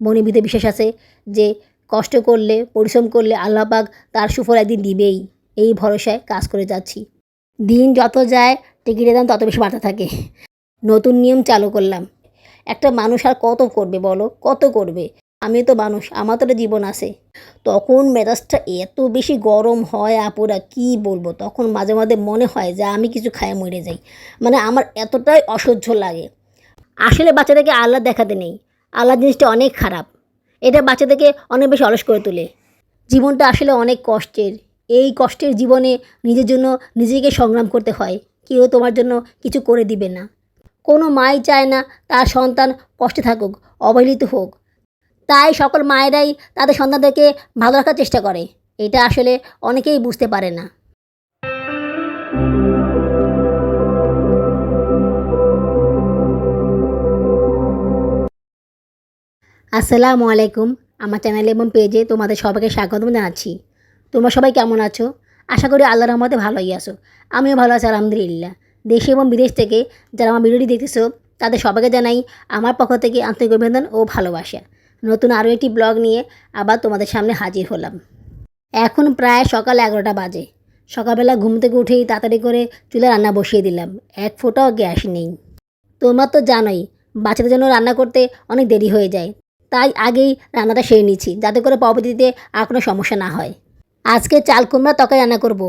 ভিতরে বিশ্বাস আছে যে কষ্ট করলে, পরিশ্রম করলে আল্লাহ পাক তার সুফল একদিন দিবেই। এই ভরসায় কাজ করে যাচ্ছি। দিন যত যায়, টিকিটের দাম তত বেশি বাড়তে থাকে। নতুন নিয়ম চালু করলাম। একটা মানুষ আর কত করবে বলো? কত করবে? আমি তো মানুষ, আমার তো জীবন আছে। তখন মেজাজটা এত বেশি গরম হয় আপুরা, কি বলব? তখন মাঝে মাঝে মনে হয় যে আমি কিছু খায় মরে যাই। মানে আমার এতটাই অসহ্য লাগে। আসলে বাচ্চাদেরকে আল্লাহ দেখাতে নেই। আল্লাহ জিনিসটা অনেক খারাপ। এটা বাচ্চাদেরকে অনেক বেশি অলস করে তোলে। জীবনটা আসলে অনেক কষ্টের। এই কষ্টের জীবনে নিজের জন্য নিজেকে সংগ্রাম করতে হয়। কেউ তোমার জন্য কিছু করে দিবে না। কোনো মাই চায় না তার সন্তান কষ্টে থাকুক, অবহেলিত হোক। তাই সকল মায়েরাই তাদের সন্তানদেরকে ভালো রাখার চেষ্টা করে। এটা আসলে অনেকেই বুঝতে পারে না। আসসালামু আলাইকুম। আমার চ্যানেল এবং পেজে তোমাদের সবাইকে স্বাগতম জানাচ্ছি। তোমরা সবাই কেমন আছো? আশা করি আল্লাহর রহমতে ভালোই আছো। আমিও ভালো আছি, আলহামদুলিল্লাহ। দেশে এবং বিদেশ থেকে যারা আমার ভিডিওটি দেখতেছো, তাদের সবাইকে জানাই আমার পক্ষ থেকে আন্তরিক অভিনন্দন ও ভালোবাসা। নতুন আরও একটি ব্লগ নিয়ে আবার তোমাদের সামনে হাজির হলাম। এখন প্রায় সকাল এগারোটা বাজে। সকালবেলা ঘুম থেকে উঠেই তাড়াতাড়ি করে চুলে রান্না বসিয়ে দিলাম। এক ফোঁটাও গ্যাস নেই। তোমরা তো জানোই, বাচ্চাদের জন্য রান্না করতে অনেক দেরি হয়ে যায়। তাই আগেই রান্নাটা সেরে নিচ্ছি যাতে করে পরবর্তীতে আর কোনো সমস্যা না হয়। আজকে চাল কুমড়া তরকারি রান্না করব।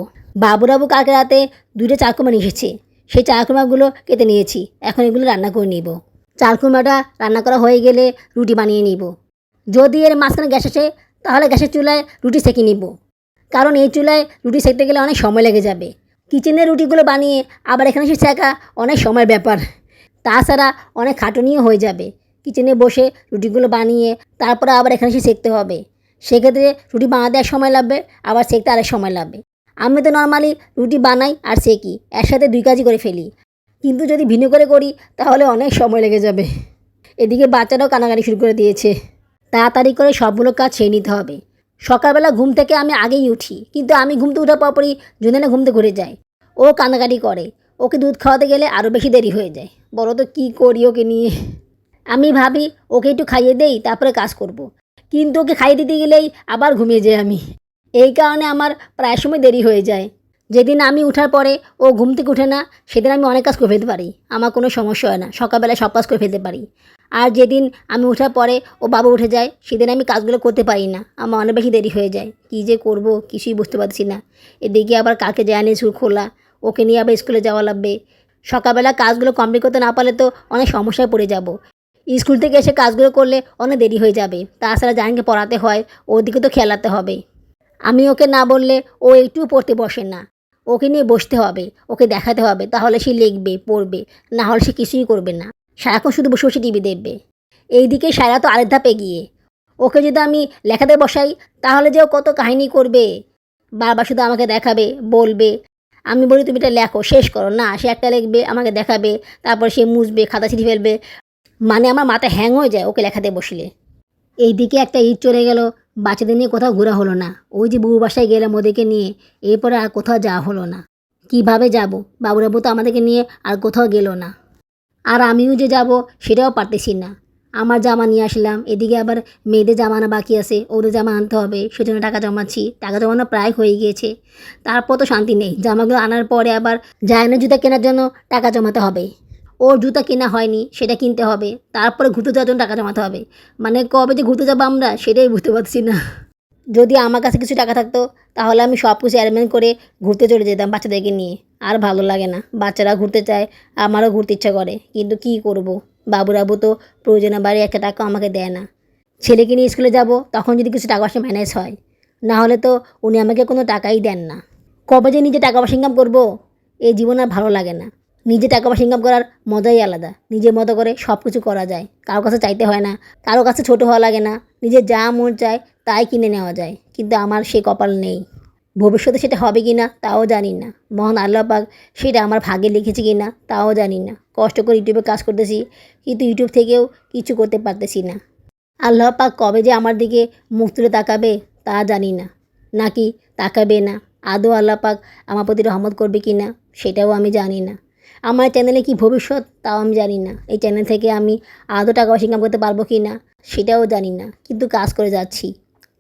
বাবুরাবু কালকে রাতে দুটো চাল কুমড়া নিয়ে এসেছে। সেই চাল কুমড়াগুলো কেটে নিয়েছি, এখন এগুলো রান্না করে নিব। চাল কুমড়াটা রান্না করা হয়ে গেলে রুটি বানিয়ে নিব। যদি এর মাঝখানে গ্যাস আসে, তাহলে গ্যাসের চুলায় রুটি সেঁকে নিব। কারণ এই চুলায় রুটি সেঁকতে গেলে অনেক সময় লেগে যাবে। কিচেনের রুটিগুলো বানিয়ে আবার এখানে এসে শেখা অনেক সময় ব্যাপার। তাছাড়া অনেক খাটুনিও হয়ে যাবে। কিচেনে বসে রুটিগুলো বানিয়ে তারপরে আবার এখানে এসে সেঁকতে হবে। সেক্ষেত্রে রুটি বানাতে এক সময় লাগবে, আবার সেঁকতে আরেক সময় লাগবে। আমি তো নর্মালি রুটি বানাই আর সেঁকি, একসাথে দুই কাজই করে ফেলি। কিন্তু যদি ভিন্ন করে করি, তাহলে অনেক সময় লেগে যাবে। এদিকে বাচ্চারাও কানাকানি শুরু করে দিয়েছে। তাড়াতাড়ি করে সবগুলো কাজ ছেড়ে নিতে হবে। সকালবেলা ঘুম থেকে আমি আগেই উঠি, কিন্তু আমি ঘুম থেকে উঠার পরপরই জুনেনা ঘুম থেকে ঘুরে যায় ও কান্নাকাটি করে। ওকে দুধ খাওয়াতে গেলে আরও বেশি দেরি হয়ে যায়। বলো তো কী করি ওকে নিয়ে? আমি ভাবি ওকে একটু খাইয়ে দেই, তারপরে কাজ করব। কিন্তু ওকে খাইয়ে দিতে গেলেই আবার ঘুমিয়ে যাই আমি। এই কারণে আমার প্রায় সময় দেরি হয়ে যায়। যেদিন আমি উঠার পরে ও ঘুম থেকে উঠে না, সেদিন আমি অনেক কাজ করে ফেলতে পারি। আমার কোনো সমস্যা হয় না, সকালবেলায় সব কাজ করে ফেলতে পারি। আর যেদিন আমি ওঠার পরে ও বাবা উঠে যায়, সেদিন আমি কাজগুলো করতে পারি না। আমার অনেক বেশি দেরি হয়ে যায়। কী যে করব, কিছুই বুঝতে পারছি না। এদিকে আবার কাকে যায় নিয়ে স্কুল খোলা। ওকে নিয়ে আবার স্কুলে যাওয়া লাগবে। সকালবেলা কাজগুলো কমপ্লিট করতে না পারলে তো অনেক সমস্যায় পড়ে যাব। স্কুল থেকে এসে কাজগুলো করলে অনেক দেরি হয়ে যাবে। তাছাড়া জাহানকে পড়াতে হয়, ওদিকে তো খেলাতে হবে। আমি ওকে না বললে ও একটু পড়তে বসে না। ওকে নিয়ে বসতে হবে, ওকে দেখাতে হবে, তাহলে সে লিখবে, পড়বে, না হলে সে কিছুই করবে না। সারাক্ষণ শুধু বসে বসে টিভি দেখবে। এইদিকে সারা তো আরেক ধাপ এগিয়ে। ওকে যদি আমি লেখাতে বসাই, তাহলে যে ও কত কাহিনী করবে? বারবার শুধু আমাকে দেখাবে, বলবে, আমি বলি তুমি এটা লেখো, শেষ করো। না, সে একটা লিখবে, আমাকে দেখাবে, তারপর সে মুছবে, খাতা ছিঁড়ে ফেলবে। মানে আমার মাথা হ্যাং হয়ে যায় ওকে লেখাতে বসলে। এইদিকে একটা ঈদ চলে গেল, বাচ্চাদের নিয়ে কোথাও ঘোরা হলো না। ওই যে বউ বাসায় গেলাম ওদেরকে নিয়ে, এরপরে আর কোথাও যাওয়া হলো না। কীভাবে যাব? বাবুরাবু তো আমাদেরকে নিয়ে আর কোথাও গেল না। আর আমিও যে যাব সেটাও পারতেছি না। আমার জামা নিয়ে আসলাম, এদিকে আবার মেয়েদের জামা আনা বাকি আছে, ওদের জামা আনতে হবে, সেজন্য টাকা জমাচ্ছি। টাকা জমানো প্রায় হয়ে গিয়েছে। তারপর তো শান্তি নেই, জামাগুলো আনার পরে আবার জায়না জুতা কেনার জন্য টাকা জমাতে হবে। ওর জুতা কেনা হয়নি, সেটা কিনতে হবে। তারপরে ঘুরতে যাওয়ার জন্য টাকা জমাতে হবে। মানে কবে যে ঘুরতে যাব আমরা, সেটাই বুঝতে পারছি না। যদি আমার কাছে কিছু টাকা থাকতো, তাহলে আমি সব কিছু অ্যারেঞ্জমেন্ট করে ঘুরতে চলে যেতাম বাচ্চাদেরকে নিয়ে। আর ভালো লাগে না। বাচ্চারা ঘুরতে চায়, আমারও ঘুরতে ইচ্ছা করে। কিন্তু কি করব? বাবুরাবু তো প্রয়োজনে বাড়ি একটা টাকা আমাকে দেয় না। ছেলেকে নিয়ে স্কুলে যাব, তখন যদি কিছু টাকা পয়সা ম্যানেজ হয়, না হলে তো উনি আমাকে কোনো টাকাই দেন না। কবে যে নিজে টাকা পয়সা ইনকাম করব এই জীবন আর ভালো লাগে না। নিজে টাকা পয়সা ইনকাম করার মজাই আলাদা। নিজের মতো করে সব কিছু করা যায়। কারও কাছে চাইতে হয় না। কারও কাছে ছোট হওয়া লাগে না। নিজের যা মন চায় তাই কিনে নেওয়া যায়। কিন্তু আমার সে কপাল নেই। ভবিষ্যতে সেটা হবে কি না তাও জানি না। মহান আল্লাহ পাক সেটা আমার ভাগে লিখেছে কি না তাও জানি না। কষ্ট করে ইউটিউবে কাজ করতেছি, কিন্তু ইউটিউব থেকেও কিছু করতে পারতেছি না। আল্লাহ পাক কবে যে আমার দিকে মুখ তুলে তাকাবে তা জানি না। নাকি তাকাবে না? আদৌ আল্লাহ পাক আমার প্রতি রহমত করবে কি না সেটাও আমি জানি না। আমার চ্যানেলে কি ভবিষ্যৎ, তাও আমি জানি না। এই চ্যানেল থেকে আমি আদৌ টাকা পয়সা ইনকাম করতে পারব কি না, সেটাও জানি না। কিন্তু কাজ করে যাচ্ছি।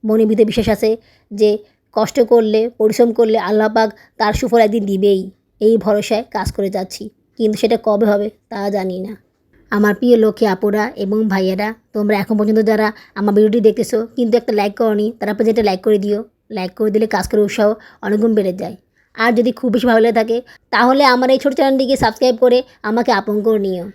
মনে ভিতরে বিশ্বাস আছে যে কষ্ট করলে, পরিশ্রম করলে আল্লাহ পাক তার সুফল একদিন দিবেই। এই ভরসায় কাজ করে যাচ্ছি। কিন্তু সেটা কবে হবে, তা জানি না। আমার প্রিয় লক্ষ্মী আপুরা এবং ভাইয়েরা, তোমরা এখন পর্যন্ত যারা আমার ভিডিওটি দেখতেছো, কিন্তু একটা লাইক করনি, তারা যেটা লাইক করে দিও। লাইক করে দিলে কাজ করে উৎসাহ অনেকগুণ বেড়ে যায়। আর যদি খুব বেশি ভালো লেগে থাকে, তাহলে আমার এই ছোটো চ্যানেলটিকে সাবস্ক্রাইব করে আমাকে আপন করে নিও।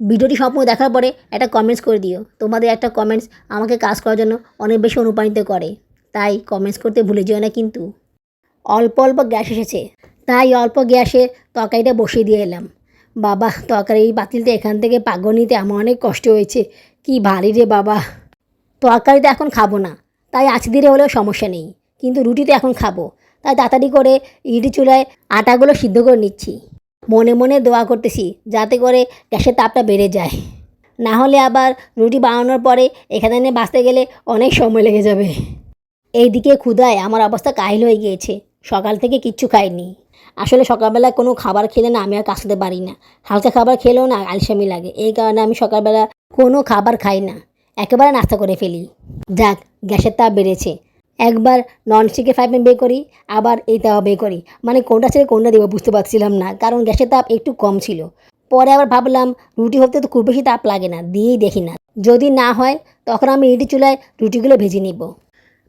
ভিডিওটি সম্পূর্ণ দেখার পরে একটা কমেন্টস করে দিও। তোমাদের একটা কমেন্টস আমাকে কাজ করার জন্য অনেক বেশি অনুপ্রাণিত করে। তাই কমেন্টস করতে ভুলে যেও না কিন্তু। অল্প অল্প গ্যাস এসেছে। তাই অল্প গ্যাসে তরকারিটা বসিয়ে দিয়ে এলাম। বাবা, তরকারি এই পাতিলটা এখান থেকে পাগল নিতে আমার অনেক কষ্ট হয়েছে। কি ভারী রে বাবা। তরকারিটা এখন খাব না। তাই আজ দিলে হলেও সমস্যা নেই। কিন্তু রুটিতে এখন খাব। তাই তাড়াতাড়ি করে ইডি চুলায় আটাগুলো সিদ্ধ করে নিচ্ছি। মনে মনে দোয়া করতেছি যাতে করে গ্যাসের তাপটা বেড়ে যায়। না হলে আবার রুটি বানানোর পরে এখানে এনে বাঁচতে গেলে অনেক সময় লেগে যাবে। এইদিকে ক্ষুধায় আমার অবস্থা কাহিল হয়ে গিয়েছে। সকাল থেকে কিচ্ছু খাইনি। আসলে সকালবেলা কোনো খাবার খেলে না আমি আর করতে পারি না। হালকা খাবার খেলেও না আলসামি লাগে। এই কারণে আমি সকালবেলা কোনো খাবার খাই না। একেবারে নাস্তা করে ফেলি। যাক, গ্যাসের তাপ বেড়েছে। একবার নন ননস্টিকের ফ্রাই প্যান বের করি, আবার এই তাওয়া বের করি। মানে কোনটা ছেড়ে কোনটা দেবো বুঝতে পারছিলাম না, কারণ গ্যাসের তাপ একটু কম ছিল। পরে আবার ভাবলাম, রুটি হতে তো খুব বেশি তাপ লাগে না, দিয়েই দেখি না। যদি না হয়, তখন আমি ইডি চুলায় রুটিগুলো ভেজে নিব।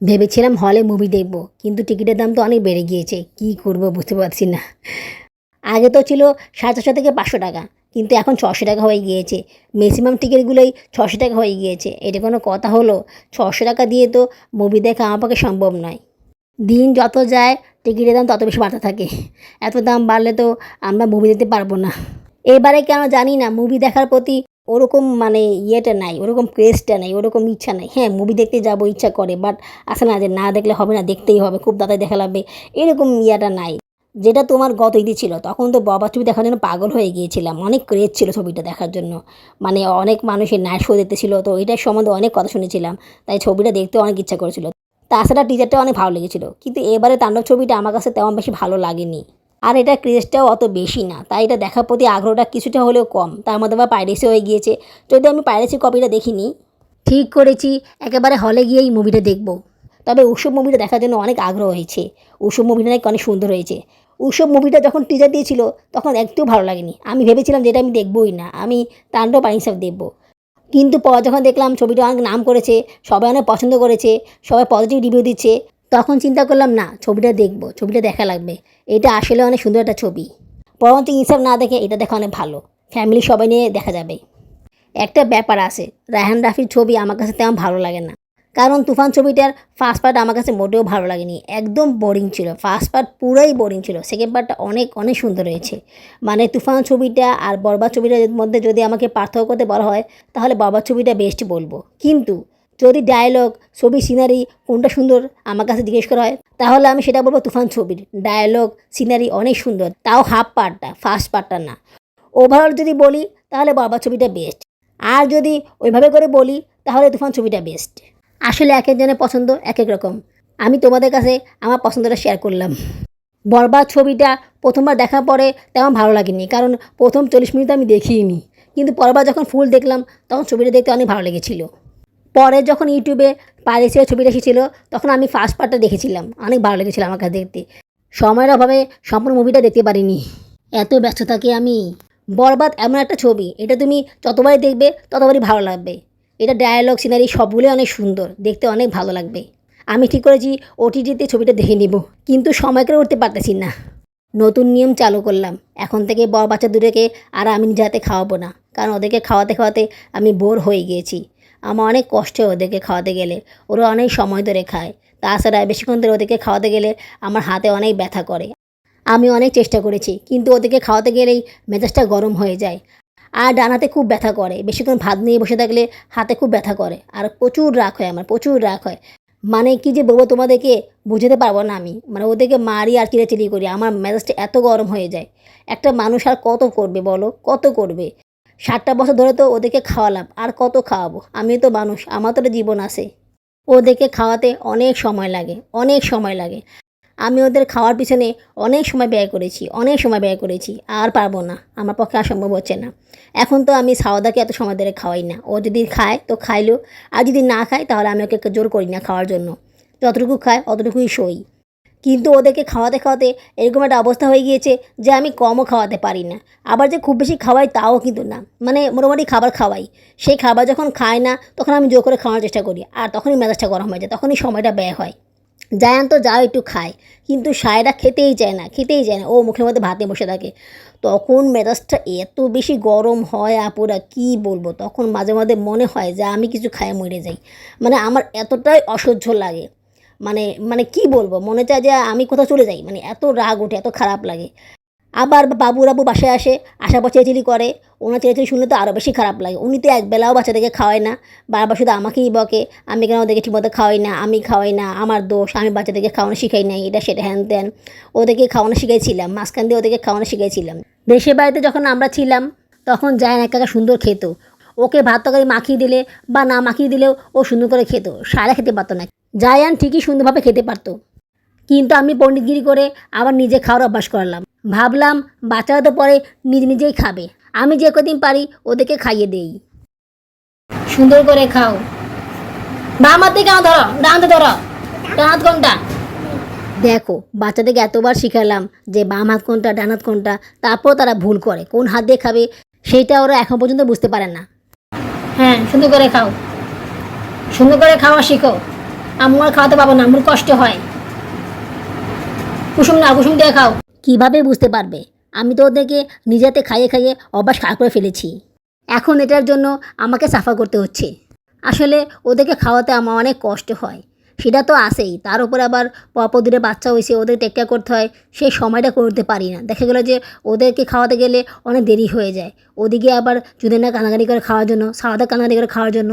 ভেবেছিলাম হলে মুভি দেখব, কিন্তু টিকিটের দাম তো অনেক বেড়ে গিয়েছে, কি করব বুঝতে পারছি না। আগে তো ছিল সাড়ে চারশো থেকে পাঁচশো টাকা কিন্তু এখন ছশো টাকা হয়ে গিয়েছে। ম্যাক্সিমাম টিকিটগুলোই ছশো টাকা হয়ে গিয়েছে। এটা কোনো কথা হলো? ছশো টাকা দিয়ে তো মুভি দেখা আমার পক্ষে সম্ভব নয়। দিন যত যায় টিকিটের দাম তত বেশি বাড়তে থাকে। এত দাম বাড়লে তো আমরা মুভি দেখতে পারব না। এবারে কেন জানি না মুভি দেখার প্রতি ওরকম মানে ইয়েটা নাই, ওরকম ক্রেজটা নেই, ওরকম ইচ্ছা নাই। হ্যাঁ মুভি দেখতে যাব, ইচ্ছা করে বাট আসে না যে না দেখলে হবে না, দেখতেই হবে, খুব তাড়াতাড়ি দেখা লাগবে, এরকম ইয়েটা নাই। যেটা তোমার গত ঈদে ছিল, তখন তো বাবা ছবি দেখার জন্য পাগল হয়ে গিয়েছিলাম। অনেক ক্রেজ ছিল ছবিটা দেখার জন্য। মানে অনেক মানুষের নাইট শো দেখতেছিল তো এটার সম্বন্ধে অনেক কথা শুনেছিলাম। তাই ছবিটা দেখতে অনেক ইচ্ছা করেছিল। তাছাড়া টিচারটা অনেক ভালো লেগেছিল। কিন্তু এবারে তাণ্ডব ছবিটা আমার কাছে তেমন বেশি ভালো লাগেনি। আর এটা ক্রেজটাও অত বেশি না। তাই এটা দেখার প্রতি আগ্রহটা কিছুটা হলেও কম। তার মধ্যে আবার পাইরেসি হয়ে গিয়েছে। যদি আমি পাইরেসি কপিটা দেখিনি, ঠিক করেছি, একেবারে হলে গিয়েই মুভিটা দেখব। তবে উৎসব মুভিটা দেখার জন্য অনেক আগ্রহ হয়েছে। উৎসব মুভিটা নাকি অনেক সুন্দর হয়েছে। উৎসব মুভিটা যখন টিজার দিয়েছিল, তখন একটু ভালো লাগেনি। আমি ভেবেছিলাম যেটা আমি দেখবই না। আমি তাণ্ডব সাহেব দেখব। কিন্তু পর যখন দেখলাম ছবিটা অনেক নাম করেছে, সবাই অনেক পছন্দ করেছে, সবাই পজিটিভ রিভিউ দিচ্ছে, তখন চিন্তা করলাম, না, ছবিটা দেখব, ছবিটা দেখা লাগবে। এটা আসলে অনেক সুন্দর একটা ছবি। পরবর্তী ইনসাফ না দেখে এটা দেখা অনেক ভালো। ফ্যামিলি সবাই নিয়ে দেখা যাবে। একটা ব্যাপার আছে, রায়হান রাফির ছবি আমার কাছে তেমন ভালো লাগে না। কারণ তুফান ছবিটার ফার্স্ট পার্ট আমার কাছে মোটেও ভালো লাগেনি। একদম বোরিং ছিল। ফার্স্ট পার্ট পুরোই বোরিং ছিল। সেকেন্ড পার্টটা অনেক অনেক সুন্দর হয়েছে। মানে তুফান ছবিটা আর বরবাদ ছবিটার মধ্যে যদি আমাকে পার্থক্য করতে বলা হয়, তাহলে বরবাদ ছবিটা বেস্ট বলব। কিন্তু যদি ডায়লগ ছবি সিনারি কোনটা সুন্দর আমার কাছে জিজ্ঞেস করা হয়, তাহলে আমি সেটা বলব তুফান ছবির। ডায়লগ সিনারি অনেক সুন্দর। তাও হাফ পার্টটা ফার্স্ট পার্টটা না। ওভারঅল যদি বলি, তাহলে বাবা ছবিটা বেস্ট আর যদি ওইভাবে করে বলি, তাহলে তুফান ছবিটা বেস্ট আসলে এক একজনের পছন্দ এক এক রকম। আমি তোমাদের কাছে আমার পছন্দটা শেয়ার করলাম। বরবাদ ছবিটা প্রথমবার দেখার পরে তেমন ভালো লাগেনি, কারণ প্রথম চল্লিশ মিনিট আমি দেখিনি। কিন্তু পরবার যখন ফুল দেখলাম, তখন ছবিটা দেখতে অনেক ভালো লেগেছিলো। পরে যখন ইউটিউবে পারিসের ছবিটা এসেছিল, তখন আমি ফার্স্ট পার্টটা দেখেছিলাম। অনেক ভালো লেগেছিল আমার কাছে দেখতে। সময়ের অভাবে সম্পূর্ণ মুভিটা দেখতে পারিনি। এত ব্যস্ত থাকি আমি। বরবাদ এমন একটা ছবি, এটা তুমি যতবারই দেখবে, ততবারই ভালো লাগবে। এটা ডায়ালগ সিনারি সবগুলোই অনেক সুন্দর, দেখতে অনেক ভালো লাগবে। আমি ঠিক করেছি ওটিটিতে ছবিটা দেখে নিব, কিন্তু সময় করে উঠতে পারতেছি না। নতুন নিয়ম চালু করলাম, এখন থেকে বড় বাচ্চা দুটোকে আর আমি নিজে হাতে খাওয়াবো না, কারণ ওদেরকে খাওয়াতে খাওয়াতে আমি বোর হয়ে গিয়েছি। আমার অনেক কষ্ট ওদেরকে খাওয়াতে গেলে, ওরা অনেক সময় ধরে খায়, তাছাড়া বেশিক্ষণ ধরে ওদেরকে খাওয়াতে গেলে আমার হাতে অনেক ব্যথা করে। আমি অনেক চেষ্টা করেছি, কিন্তু ওদেরকে খাওয়াতে গেলেই মেজাজটা গরম হয়ে যায়। আর ডানাতে খুব ব্যথা করে। বেশিক্ষণ ভাত নিয়ে বসে থাকলে হাতে খুব ব্যথা করে। আর প্রচুর রাগ হয় আমার, প্রচুর রাগ হয়। মানে কি যে বলব তোমাদেরকে, বুঝতে পারব না আমি। মানে ওদেরকে মারি আর চিড়াচিড়ি করি, আমার মেজাজটা এত গরম হয়ে যায়। একটা মানুষ আর কত করবে বলো? কত করবে? ষাটটা বছর ধরে তো ওদেরকে খাওয়ালাম, আর কত খাওয়াবো? আমি তো মানুষ আমার তো জীবন আছে। ওদেরকে খাওয়াতে অনেক সময় লাগে, অনেক সময় লাগে। আমি ওদের খাওয়ার পিছনে অনেক সময় ব্যয় করেছি, অনেক সময় ব্যয় করেছি, আর পারব না। আমার পক্ষে আর সম্ভব হচ্ছে না। এখন তো আমি সাওদাকে এত সময় ধরে খাওয়াই না। ও যদি খায়, তো খাইলো। আর যদি না খায়, তাহলে আমি ওকে জোর করি না খাওয়ার জন্য। যতটুকু খায়, অতটুকুই সই। কিন্তু ওদেরকে খাওয়াতে খাওয়াতে এরকম একটা অবস্থা হয়ে গিয়েছে যে আমি কমও খাওয়াতে পারি না। আবার যে খুব বেশি খাওয়াই, তাও কিন্তু না। মানে মোটামুটি খাবার খাওয়াই। সেই খাবার যখন খায় না, তখন আমি জোর করে খাওয়ানোর চেষ্টা করি। আর তখনই মেজাজটা গরম হয়ে যায়, তখনই সময়টা ব্যয় হয়। জায়ান তো যাও, একটু খায়। কিন্তু সায়রা খেতেই চায় না, খেতেই চায় না। ও মুখের মধ্যে ভাতে বসে থাকে। তখন মেজাজটা এত বেশি গরম হয় আপুরা, কি বলব? তখন মাঝে মাঝে মনে হয় যে আমি কিছু খায় মরে যাই। মানে আমার এতটাই অসহ্য লাগে। মানে মানে কি বলব? মনে চায় যে আমি কোথাও চলে যাই। মানে এত রাগ ওঠে, এত খারাপ লাগে। আবার বাবু রাবু বাসায় আসে আসার পর চেঁচিলি করে। ওনার চেঁচিলি শুনলে তো আরও বেশি খারাপ লাগে। উনি তো একবেলাও বাচ্চাদেরকে খাওয়ায় না। বারবার শুধু আমাকেই বকে, আমি কেন ওদেরকে ঠিকমতো খাওয়াই না? আমি খাওয়াই না, আমার দোষ, আমি বাচ্চাদেরকে খাওয়ানো শিখাই নাই, এটা সেটা হ্যান ত্যান। ওদেরকে খাওয়ানো শিখাইছিলাম, মাঝখান দিয়ে ওদেরকে খাওয়ানো শিখাইছিলাম। দেশের বাড়িতে যখন আমরা ছিলাম, তখন জায়ন এক একা সুন্দর খেত। ওকে ভাত তরকারি মাখিয়ে দিলে বা না মাখিয়ে দিলেও ও সুন্দর করে খেত। সারা খেতে পারতো না। জায়ান ঠিকই সুন্দরভাবে খেতে পারতো। কিন্তু আমি পণ্ডিতগিরি করে আবার নিজে খাওয়ার অভ্যাস করলাম। ভাবলাম বাচ্চারা তো পরে নিজে নিজেই খাবে। আমি যে কদিন পারি ওদেরকে খাইয়ে দেই। সুন্দর করে খাও। বাম হাতে কেন ধরো, ডান হাতে ধরো। ডান হাত কোনটা? দেখো, বাচ্চাদেরকে এতবার শিখালাম যে বাম হাত কোনটা, ডান হাত কোনটা, তারপর তারা ভুল করে, কোন হাত দিয়ে খাবে সেইটা ওরা এখন পর্যন্ত বুঝতে পারে না। হ্যাঁ সুন্দর করে খাও। সুন্দর করে খাওয়া শিখো। আমার খাওয়াতে পাবো না আমার কষ্ট হয়। কুসুম না, কুসুম দিয়ে খাও। কীভাবে বুঝতে পারবে? আমি তো ওদেরকে নিজেতে খাইয়ে খাইয়ে অভ্যাস খারাপ করে ফেলেছি। এখন এটার জন্য আমাকে সাফা করতে হচ্ছে। আসলে ওদেরকে খাওয়াতে আমার অনেক কষ্ট হয়। সেটা তো আসেই তার উপরে আবার পপদূরে বাচ্চা হয়েছে, ওদের টেক কেয়ার করতে হয়। সেই সময়টা করতে পারি না। দেখা গেলো যে ওদেরকে খাওয়াতে গেলে অনেক দেরি হয়ে যায়। ওদিকে আবার যদি না কানাকানি করে খাওয়ার জন্য সারাদা কানাকানি করে খাওয়ার জন্য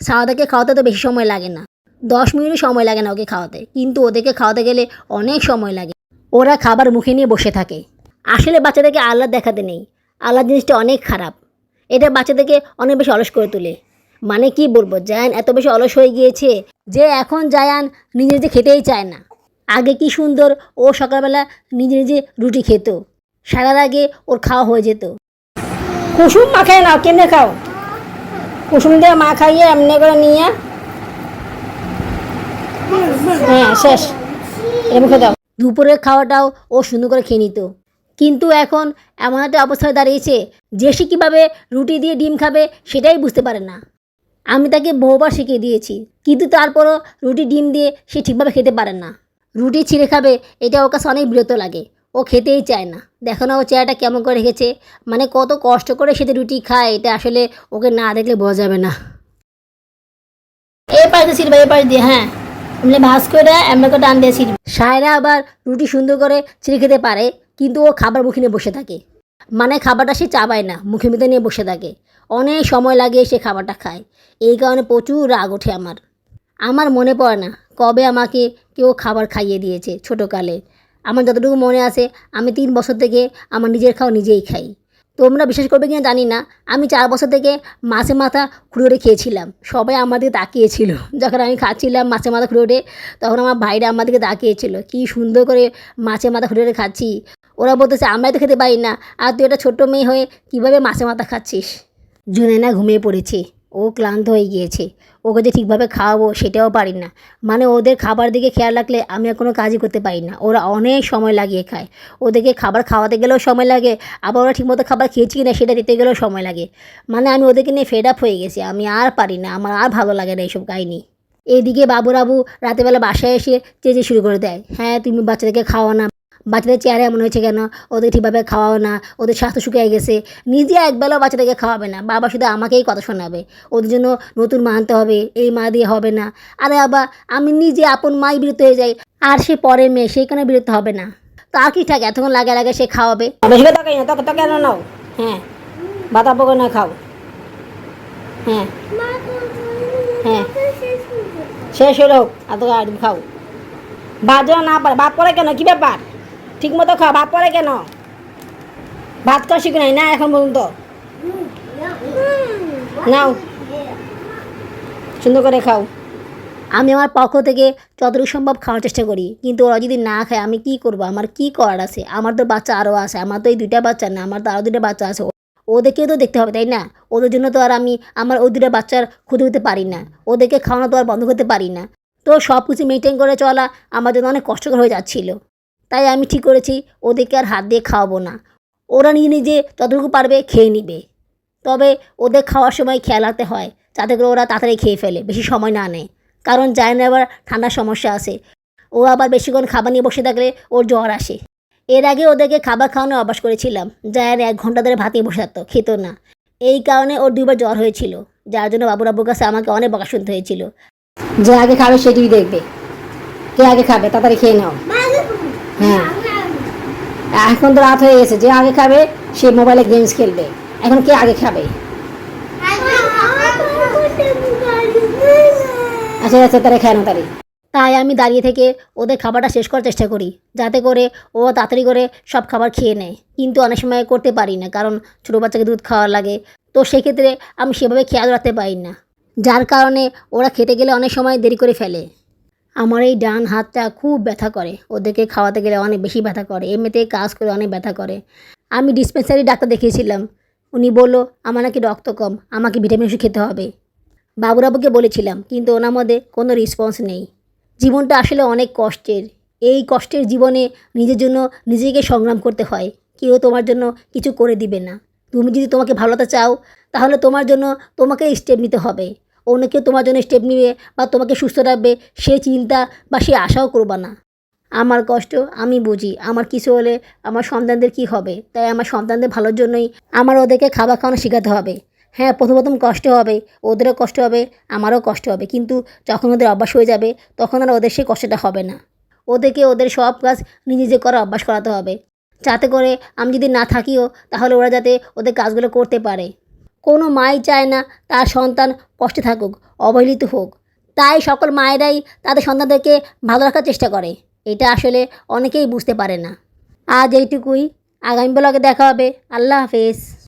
সারাদাকে খাওয়াতে তো বেশি সময় লাগে না। দশ মিনিটও সময় লাগে না ওকে খাওয়াতে। কিন্তু ওদেরকে খাওয়াতে গেলে অনেক সময় লাগে। ওরা খাবার মুখে নিয়ে বসে থাকে। আসলে বাচ্চাদেরকে আল্লাহ দেখাতে নেই। আল্লাহ জিনিসটা অনেক খারাপ। এটা বাচ্চাদেরকে অনেক বেশি অলস করে তোলে। মানে কি বলব, জায়ান এত বেশি অলস হয়ে গিয়েছে যে এখন জায়ান নিজে নিজে খেতেই চায় না। আগে কি সুন্দর ও সকালবেলা নিজে নিজে রুটি খেত। সারার আগে ওর খাওয়া হয়ে যেত। কুসুম মা মাখায় নাও, কেমনে খাও? কুসুম দিয়ে মা খাইয়ে এমনি করে নিয়ে। হ্যাঁ শেষ। এটা মুখে দাও। দুপুরের খাওয়াটাও ও সুন্দর করে খেয়ে নিত। কিন্তু এখন এমন একটা অবস্থায় দাঁড়িয়েছে যে সে কীভাবে রুটি দিয়ে ডিম খাবে সেটাই বুঝতে পারে না। আমি তাকে বহুবার শিখিয়ে দিয়েছি, কিন্তু তারপরও রুটি, ডিম দিয়ে সে ঠিকভাবে খেতে পারে না। রুটি ছিঁড়ে খাবে, এটা ওর কাছে অনেক বিরত লাগে। ও খেতেই চায় না। দেখো না ও চেহারাটা কেমন করে রেখেছে। মানে কত কষ্ট করে সেটা রুটি খায়, এটা আসলে ওকে না দেখলে বোঝা যাবে না। এই পাশ দিয়ে ছিড়বা এই পাশ দিয়ে হ্যাঁ। এমনি ভাস করে করে টান দিয়ে ছিড়বে সায়রা আবার রুটি সুন্দর করে ছিঁড়ে খেতে পারে, কিন্তু ও খাবার মুখে নিয়ে বসে থাকে। মানে খাবারটা সে চাবায় না, মুখে মধ্যে নিয়ে বসে থাকে। অনেক সময় লাগে সে খাবারটা খায়। এই কারণে প্রচুর রাগ ওঠে আমার। আমার মনে পড়ে না কবে আমাকে কেউ খাবার খাইয়ে দিয়েছে ছোটোকালে। আমার যতটুকু মনে আছে, আমি তিন বছর থেকে আমার নিজের খাওয়া নিজেই খাই। তোমরা বিশ্বাস করবে কিনা জানি না। আমি চার বছর থেকে মাছে মাথা খুঁড়ে খেয়েছিলাম। সবাই আমাদের তাকিয়েছিল। যখন আমি খাচ্ছিলাম মাছে মাথা খুঁড়ে তখন আমার ভাইরা আমাদেরকে তাকিয়েছিল। কি সুন্দর করে মাছে মাথা খুঁড়ে খাচ্ছি ওরা বলতেছে, আমরাই তো খেতে পারি না। আর তুই একটা ছোট্ট মেয়ে হয়ে কীভাবে মাছে মাথা খাচ্ছিস? জুনেনা ঘুমিয়ে পড়েছে। ও ক্লান্ত হয়ে গিয়েছে। ওকে যে ঠিকভাবে খাওয়াবো সেটাও পারি না। মানে ওদের খাবার দিকে খেয়াল রাখলে আমি আর কোনো কাজই করতে পারি না। ওরা অনেক সময় লাগিয়ে খায়। ওদেরকে খাবার খাওয়াতে গেলেও সময় লাগে, আবার ওরা ঠিকমতো খাবার খেয়েছি কি না সেটা দিতে গেলেও সময় লাগে। মানে আমি ওদেরকে নিয়ে ফেড আপ হয়ে গেছি। আমি আর পারি না। আমার আর ভালো লাগে না এইসব কাহিনি। এইদিকে বাবুরাবু রাতেবেলা বাসায় এসে চেঁচে শুরু করে দেয়। হ্যাঁ তুমি বাচ্চাদেরকে খাওয়াও না। বাচ্চাদের চেহারা এমন হয়েছে কেন? ওদের ঠিকভাবে খাওয়াও না ওদের স্বাস্থ্য শুকিয়ে গেছে। নিজে একবেলাও বাচ্চাদেরকে খাওয়াবে না। বাবা শুধু আমাকেই কথা শোনাবে। ওদের জন্য নতুন মা আনতে হবে এই মা দিয়ে হবে না। আরে বাবা আমি নিজে আপন মাই বিরত হয়ে যাই আর সে পরে মেয়ে সেই সেইখানে বিরত হবে না? তা কি থাকে? এতক্ষণ লাগে লাগে সে খাওয়াবে। বেশি কথা না তোকে তোকে কেন নাও। হ্যাঁ। বাতা পোকা না খাও? হ্যাঁ। হ্যাঁ। শেষ হলো আর খাও। যেন না পারে ভাত পরে কেন? কি ব্যাপার? ঠিক মতো খাও, ভাত পরে কেন? ভাত খাওয়া শিখে নাই, না এখন পর্যন্ত? নাও। সুন্দর করে খাও। আমি আমার পক্ষ থেকে যতটুকু সম্ভব খাওয়ার চেষ্টা করি, কিন্তু ওরা যদি না খায়, আমি কি করব? আমার কি করার আছে? আমার তো বাচ্চা আরও আছে, আমার তো এই দুইটা বাচ্চা না, আমার তো আরও দুটো বাচ্চা আছে। ওদেরকেও তো দেখতে হবে, তাই না? ওদের জন্য তো আর আমি আমার ওই দুটো বাচ্চার ক্ষতি হতে পারি না। ওদেরকে খাওয়ানো তো আর বন্ধ করতে পারি না। তো সব কিছু মেনটেন করে চলা আমার জন্য অনেক কষ্টকর হয়ে যাচ্ছিল। তাই আমি ঠিক করেছি, ওদেরকে আর হাত দিয়ে খাওয়াবো না। ওরা নিজে নিজে যতটুকু পারবে খেয়ে নিবে। তবে ওদের খাওয়ার সময় খেয়াল রাখতে হয়, যাতে করে ওরা তাড়াতাড়ি খেয়ে ফেলে, বেশি সময় না নেয়। কারণ যায় না আবার ঠান্ডার সমস্যা আছে। ও আবার বেশিক্ষণ খাবার নিয়ে বসে থাকলে ওর জ্বর আসে। এর আগে ওদেরকে খাবার খাওয়ানো অভ্যাস করেছিলাম। জায়ান এক ঘণ্টা ধরে ভাত বসে থাকতো, খেত না। এই কারণে ওর দুবার জ্বর হয়েছিল। যার জন্য বাবুর আব্বুর কাছে আমাকে অনেক বকা শুনতে হয়েছিল। যে আগে খাবে সেটাই দেখবে। কে আগে খাবে, তাড়াতাড়ি খেয়ে নাও। হ্যাঁ এখন তো রাত হয়ে গেছে, যে আগে খাবে, সে মোবাইলে গেমস খেলবে। এখন কে আগে খাবে? আচ্ছা আচ্ছা তারা খেয়ে তাড়ি তাই আমি দাঁড়িয়ে থেকে ওদের খাবারটা শেষ করার চেষ্টা করি, যাতে করে ও তাড়াতাড়ি করে সব খাবার খেয়ে নেয়। কিন্তু অনেক সময় করতে পারি না, কারণ ছোটো বাচ্চাকে দুধ খাওয়া লাগে। তো সেক্ষেত্রে আমি সেভাবে খেয়াল রাখতে পারি না। যার কারণে ওরা খেতে গেলে অনেক সময় দেরি করে ফেলে। আমার এই ডান হাতটা খুব ব্যথা করে। ওদেরকে খাওয়াতে গেলে অনেক বেশি ব্যথা করে, এমনিতেই কাজ করে অনেক ব্যথা করে। আমি ডিসপেন্সারি ডাক্তার দেখিয়েছিলাম। উনি বলল, আমার নাকি রক্ত কম, আমাকে ভিটামিন ওষুধ খেতে হবে। বাবুরাবুকে বলেছিলাম, কিন্তু ওনার মধ্যে কোনো রেসপন্স নেই। জীবনটা আসলে অনেক কষ্টের। এই কষ্টের জীবনে নিজের জন্য নিজেকে সংগ্রাম করতে হয়। কেউ তোমার জন্য কিছু করে দিবে না। তুমি যদি তোমাকে ভালোতে চাও, তাহলে তোমার জন্য তোমাকে স্টেপ নিতে হবে। অন্য কেউ তোমার জন্য স্টেপ নিবে বা তোমাকে সুস্থ রাখবে, সে চিন্তা বা সে আশাও করবা না। আমার কষ্ট, আমি বুঝি আমার কিছু হলে আমার সন্তানদের কি হবে? তাই আমার সন্তানদের ভালোর জন্যই আমার ওদেরকে খাবার খাওয়ানো শেখাতে হবে। হ্যাঁ প্রথম প্রথম কষ্ট হবে, ওদেরও কষ্ট হবে, আমারও কষ্ট হবে। কিন্তু যখন ওদের অভ্যাস হয়ে যাবে, তখন আর ওদের সেই কষ্টটা হবে না। ওদেরকে ওদের সব কাজ নিজে নিজে করা অভ্যাস করাতে হবে। যাতে করে আমি যদি না থাকিও, তাহলে ওরা যাতে ওদের কাজগুলো করতে পারে। কোনো মাই চায় না তার সন্তান কষ্টে থাকুক, অবহেলিত হোক। তাই সকল মায়েরাই তাদের সন্তানদেরকে ভালো রাখার চেষ্টা করে। এটা আসলে অনেকেই বুঝতে পারে না। আজ এইটুকুই। আগামী ব্লগে দেখা হবে। আল্লাহ হাফেজ।